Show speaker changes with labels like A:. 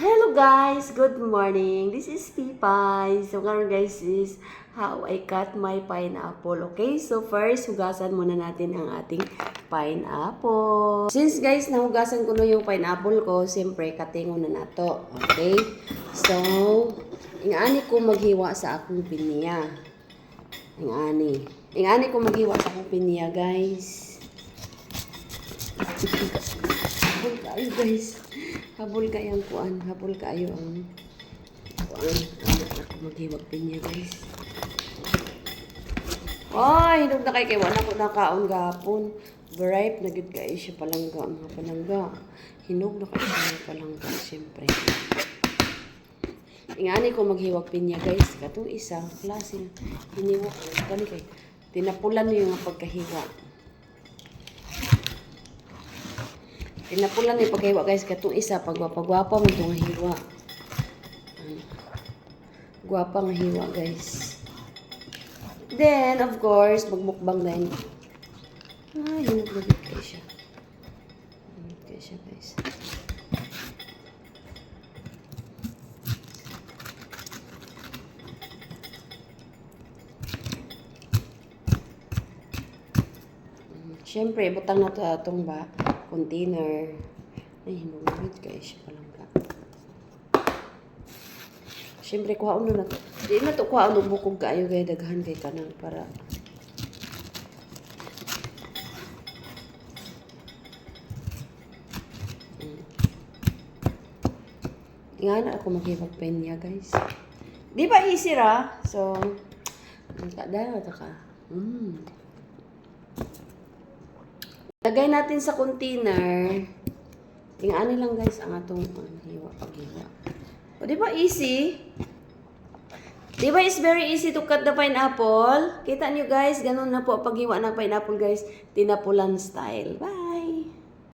A: Hello guys! Good morning! This is Pipay. So ngayon guys is how I cut my pineapple. Okay? So first, hugasan muna natin ang ating pineapple. Since guys, nahugasan ko na yung pineapple ko, siyempre, katingon na nato. Okay? So, ingani ko maghiwa sa akong pinya. Ingani. Ingani ko maghiwa sa akong pinya, guys. Habol kayo guys. Habol kayo ang kuan. Habol kayo ang kuan. Ano ako maghiwag din niya guys. Ay, hinog na kay kay wala ko nakaon gapon. Bright na gid kay siya palangga mga palangga. Hinog na kay siya palangga siyempre. Ingani ko maghiwag pinya guys. Katong isa klase na hiniwak kani kay tinapulan niyo yung pagkahiwa. Tinapulan ni paghiwa guys katong isa pagwapa-gwapa mo itong hiwa. Gwapa hiwa guys. Then of course magmukbang din. Ah, yun naglag kayo siya. Kayo siya guys. Siyempre, butang na to atong ba container. Ay, hinulid kayo siya palang ka. Siyempre, kuhaon na to. Di na to kuhaon ng bukog kaayo kay daghan kay kanang para Mm. Nga na ako maghibag penya, guys. Di ba easy ra? So, kada na ka. Mm. Lagay natin sa container. Tingnan lang guys ang atong ano, hiwa paghiwa. O di ba easy? Di ba it's very easy to cut the pineapple? Kita niyo guys, ganun na po paghiwa ng pineapple guys. Tinapulan style. Bye!